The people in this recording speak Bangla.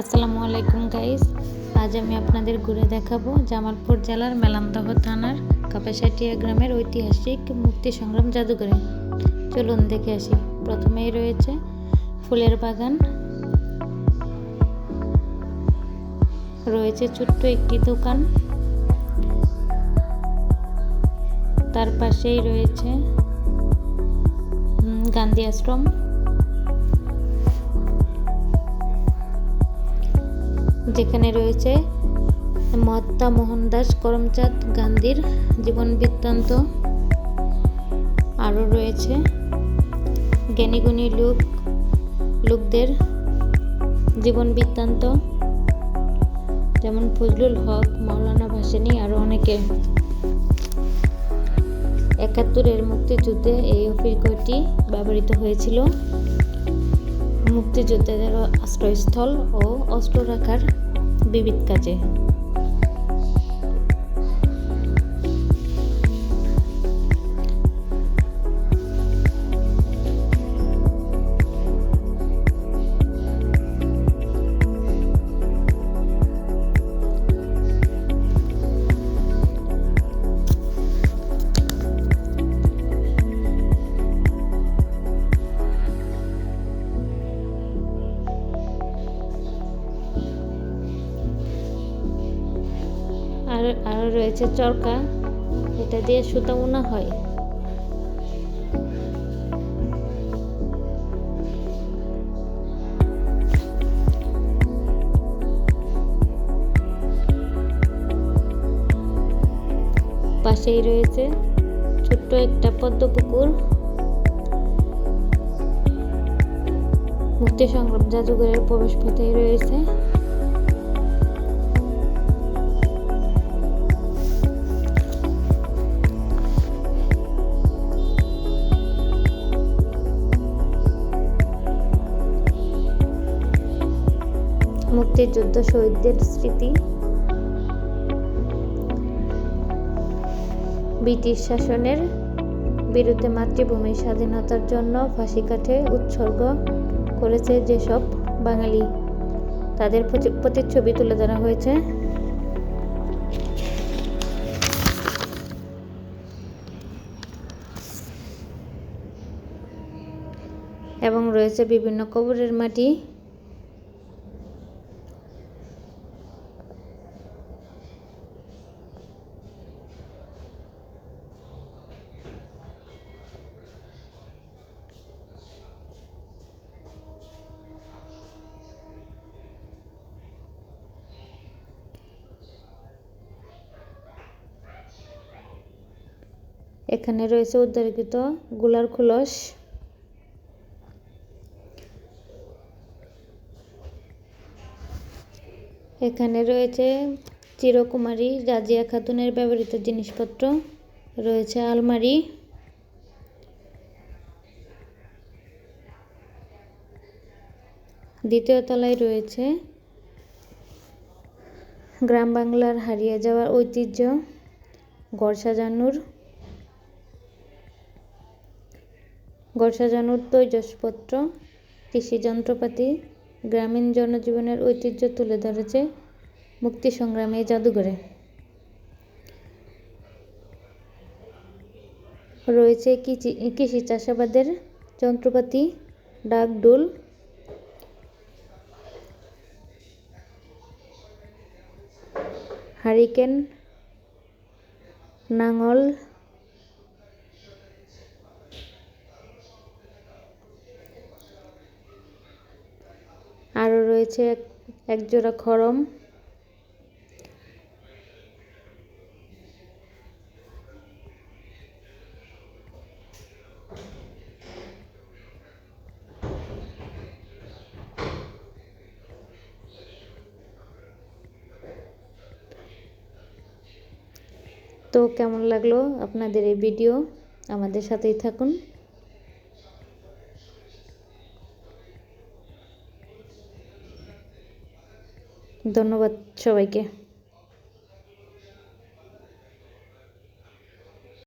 আসসালামু আলাইকুম গাইস আজ আমি আপনাদের ঘুরে দেখাবো জামালপুর জেলার মেলান্দহ থানার কাপাসাটিয়া গ্রামের ঐতিহাসিক মুক্তি সংগ্রাম জাদুঘরে। চলুন দেখে আসি। প্রথমেই রয়েছে ফুলের বাগান। রয়েছে ছোট্ট একটি দোকান। তার পাশেই রয়েছে গান্ধী আশ্রম। যেখানে রয়েছে মহাত্মা মোহনদাস করমচাঁদ গান্ধীর জীবন বৃত্তান্ত। আরও রয়েছে জ্ঞানীগুণী লোক, লোকদের জীবন বৃত্তান্ত। যেমন ফজলুল হক, মৌলানা ভাসানী, আরও অনেকে। একাত্তরের মুক্তিযুদ্ধে এই অভিজ্ঞটি ব্যবহৃত হয়েছিল। মুক্তিযোদ্ধাদের আশ্রয়স্থল ও অস্ত্র রাখার 비빗까지 আর আর রয়েছে চরকা, এটা দিয়ে সুতা উনা হয়। পাশেই রয়েছে ছোট্ট একটা পদ্ম পুকুর মুক্তি সংগ্রাম জাদুঘরের প্রবেশ পথেই রয়েছে। মুক্তিযুদ্ধ শহীদদের স্মৃতি। ব্রিটিশ শাসনের বিরুদ্ধে মাতৃভূমির স্বাধীনতার জন্য ফাঁসি কাঠে উৎসর্গ করেছে যেসব বাঙালি। তাদের প্রতিচ্ছবি তুলে ধরা হয়েছে। এবং রয়েছে বিভিন্ন কবরের মাটি। এখানে রয়েছে উদ্ধারকৃতগুলার খোলস। এখানে রয়েছে চিরকুমারী রাজিয়া খাতুনের ব্যবহৃত জিনিসপত্র, রয়েছে আলমারি। দ্বিতীয় তলায় রয়েছে গ্রাম বাংলার হারিয়ে যাওয়ার ঐতিহ্য, ঘর সাজানোর ঘর সাজানোর তৈজসপত্র কৃষি যন্ত্রপাতি, গ্রামীণ জনজীবনের ঐতিহ্য তুলে ধরেছে মুক্তি সংগ্রামে জাদুঘরে। রয়েছে কৃষি চাষাবাদের যন্ত্রপাতি ডাকডোল হারিকেন, নাঙল আরও রয়েছে এক- একজোড়া খড়ম। তো কেমন লাগল আপনাদের এই ভিডিও? আমাদের সাথেই থাকুন। ধন্যবাদ সবাইকে।